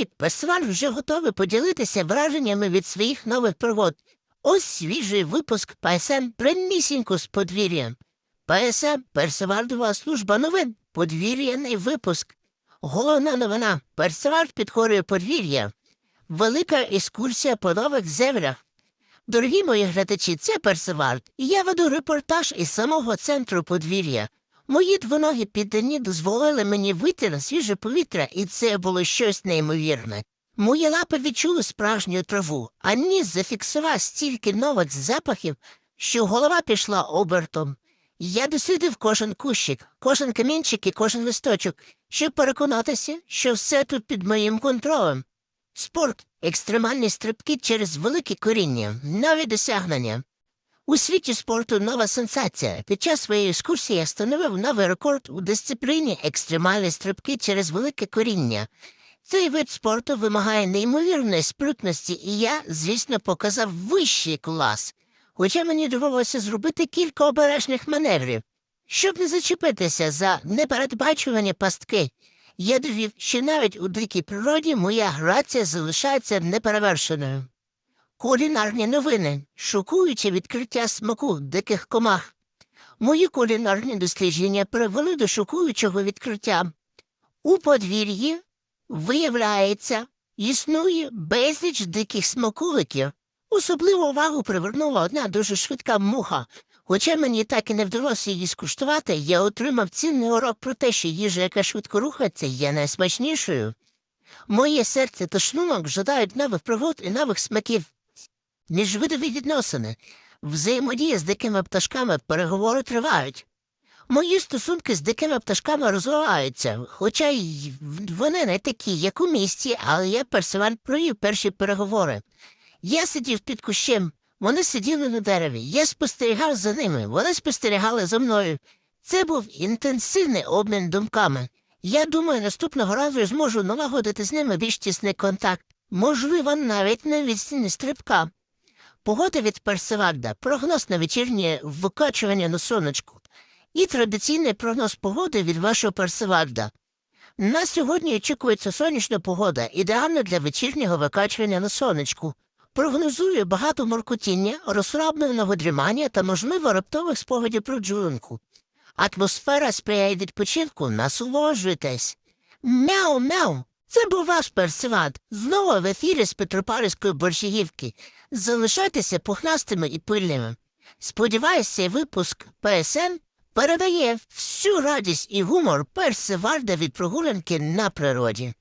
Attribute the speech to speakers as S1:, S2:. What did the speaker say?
S1: Привіт, Персиваль вже готовий поділитися враженнями від своїх нових пригод. Ось свіжий випуск ПСМ прямісінько з подвір'я. ПСМ Персивальдова служба новин. Подвір'яний випуск. Головна новина. Персивальд підкорює подвір'я. Велика екскурсія по нових землях. Дорогі мої глядачі, це Персивальд, і я веду репортаж із самого центру подвір'я. Мої двоногі піддані дозволили мені вийти на свіже повітря, і це було щось неймовірне. Мої лапи відчули справжню траву, а ніс зафіксував стільки нових запахів, що голова пішла обертом. Я дослідив кожен кущик, кожен камінчик і кожен листочок, щоб переконатися, що все тут під моїм контролем. Спорт, екстремальні стрибки через велике коріння, нові досягнення. У світі спорту нова сенсація. Під час своєї екскурсії я встановив новий рекорд у дисципліні екстремальні стрибки через велике коріння. Цей вид спорту вимагає неймовірної спритності, і я, звісно, показав вищий клас. Хоча мені довелося зробити кілька обережних маневрів, щоб не зачепитися за непередбачувані пастки. Я довів, що навіть у дикій природі моя грація залишається неперевершеною. Кулінарні новини, шокуюче відкриття смаку диких комах. Мої кулінарні дослідження привели до шокуючого відкриття. У подвір'ї, виявляється, існує безліч диких смаколиків. Особливу увагу привернула одна дуже швидка муха. Хоча мені так і не вдалося її скуштувати, я отримав цінний урок про те, що їжа, яка швидко рухається, є найсмачнішою. Моє серце та шлунок жадають нових пригод і нових смаків. Міжвидові відносини, взаємодія з дикими пташками, переговори тривають. Мої стосунки з дикими пташками розвиваються, хоча й вони не такі, як у місті, але я персиваль провів перші переговори. Я сидів під кущем, вони сиділи на дереві. Я спостерігав за ними, вони спостерігали за мною. Це був інтенсивний обмін думками. Я думаю, наступного разу я зможу налагодити з ними більш тісний контакт, можливо, навіть на відстані стрибка. Погода від Персивальда, прогноз на вечірнє викачування на сонечку і традиційний прогноз погоди від вашого Персивальда. На сьогодні очікується сонячна погода, ідеальна для вечірнього викачування на сонечку. Прогнозує багато моркотіння, розслабленого дрімання та, можливо, раптових спогадів про джунку. Атмосфера сприяє відпочинку, насолоджуйтесь. Мяу-мяу! Це був ваш персиват. Знову в ефірі з Петропавлівської борщагівки. Залишайтеся пухнастими і пильними. Сподіваюся, випуск ПСН передає всю радість і гумор персивальда від прогулянки на природі.